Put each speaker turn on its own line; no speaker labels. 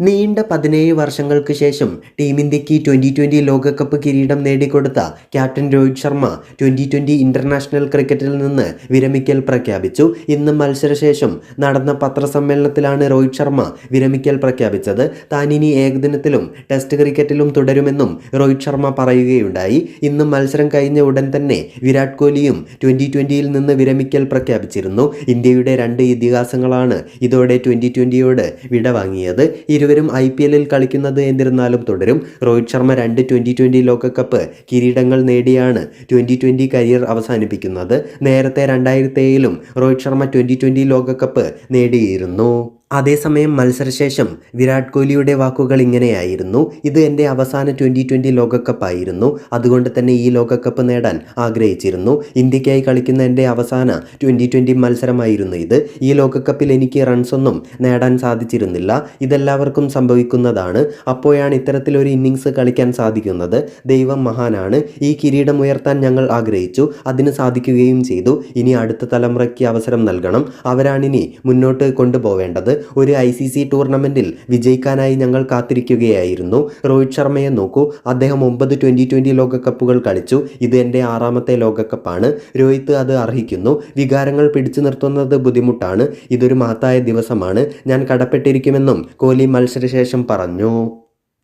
നീണ്ട പതിനേഴ് വർഷങ്ങൾക്ക് ശേഷം ടീം ഇന്ത്യയ്ക്ക് ട്വന്റി ട്വന്റി ലോകകപ്പ് കിരീടം നേടിക്കൊടുത്ത captain Rohit Sharma twenty twenty international ക്രിക്കറ്റിൽ നിന്ന് വിരമിക്കൽ പ്രഖ്യാപിച്ചു. ഇന്ന് മത്സരശേഷം നടന്ന പത്രസമ്മേളനത്തിലാണ് രോഹിത് ശർമ്മ വിരമിക്കൽ പ്രഖ്യാപിച്ചത്. താനിനി ഏകദിനത്തിലും ടെസ്റ്റ് ക്രിക്കറ്റിലും തുടരുമെന്നും രോഹിത് ശർമ്മ പറയുകയുണ്ടായി. ഇന്ന് മത്സരം കഴിഞ്ഞ ഉടൻ തന്നെ വിരാട് കോഹ്ലിയും ട്വന്റി ട്വന്റിയിൽ നിന്ന് വിരമിക്കൽ പ്രഖ്യാപിച്ചിരുന്നു. ഇന്ത്യയുടെ രണ്ട് ഇതിഹാസങ്ങളാണ് ഇതോടെ ട്വന്റി ട്വന്റിയോട് വിട വാങ്ങിയത് ഇരുവരും ഐ പി എല്ലിൽ കളിക്കുന്നത് എന്നിരുന്നാലും തുടരും. രോഹിത് ശർമ്മ രണ്ട് ട്വന്റി ട്വന്റി ലോകകപ്പ് കിരീടങ്ങൾ നേടിയാണ് ട്വന്റി ട്വന്റി കരിയർ അവസാനിപ്പിക്കുന്നത്. നേരത്തെ രണ്ടായിരത്തി ഏഴിലും രോഹിത് ശർമ്മ ട്വന്റി ട്വന്റി ലോകകപ്പ് നേടിയിരുന്നു. അതേസമയം മത്സരശേഷം വിരാട് കോഹ്ലിയുടെ വാക്കുകൾ ഇങ്ങനെയായിരുന്നു. ഇത് എന്റെ അവസാന ട്വന്റി ട്വന്റി ലോകകപ്പായിരുന്നു. അതുകൊണ്ട് തന്നെ ഈ ലോകകപ്പ് നേടാൻ ആഗ്രഹിച്ചിരുന്നു. ഇന്ത്യക്കായി കളിക്കുന്ന എന്റെ അവസാന ട്വന്റി ട്വന്റി മത്സരമായിരുന്നു ഇത്. ഈ ലോകകപ്പിൽ എനിക്ക് റൺസൊന്നും നേടാൻ സാധിച്ചിരുന്നില്ല. ഇതെല്ലാവർക്കും സംഭവിക്കുന്നതാണ്. അപ്പോഴാണ് ഇത്തരത്തിലൊരു ഇന്നിങ്സ് കളിക്കാൻ സാധിക്കുന്നത്. ദൈവം മഹാനാണ്. ഈ കിരീടം ഉയർത്താൻ ഞങ്ങൾ ആഗ്രഹിച്ചു. അതിന് സാധിക്കുകയും ചെയ്തു. ഇനി അടുത്ത തലമുറയ്ക്ക് അവസരം നൽകണം. അവരാണിനി മുന്നോട്ട് കൊണ്ടുപോവേണ്ടത്. ഒരു ഐ സി സി ടൂർണമെന്റിൽ വിജയിക്കാനായി ഞങ്ങൾ കാത്തിരിക്കുകയായിരുന്നു. രോഹിത് ശർമ്മയെ നോക്കൂ. അദ്ദേഹം ഒമ്പത് ട്വന്റി ട്വന്റി ലോകകപ്പുകൾ കളിച്ചു. ഇത് എന്റെ ആറാമത്തെ ലോകകപ്പാണ്. രോഹിത് അത് അർഹിക്കുന്നു. വികാരങ്ങൾ പിടിച്ചു നിർത്തുന്നത് ബുദ്ധിമുട്ടാണ്. ഇതൊരു മഹത്തായ ദിവസമാണ്. ഞാൻ കടപ്പെട്ടിരിക്കുമെന്നും കോഹ്ലി മത്സരശേഷം പറഞ്ഞു.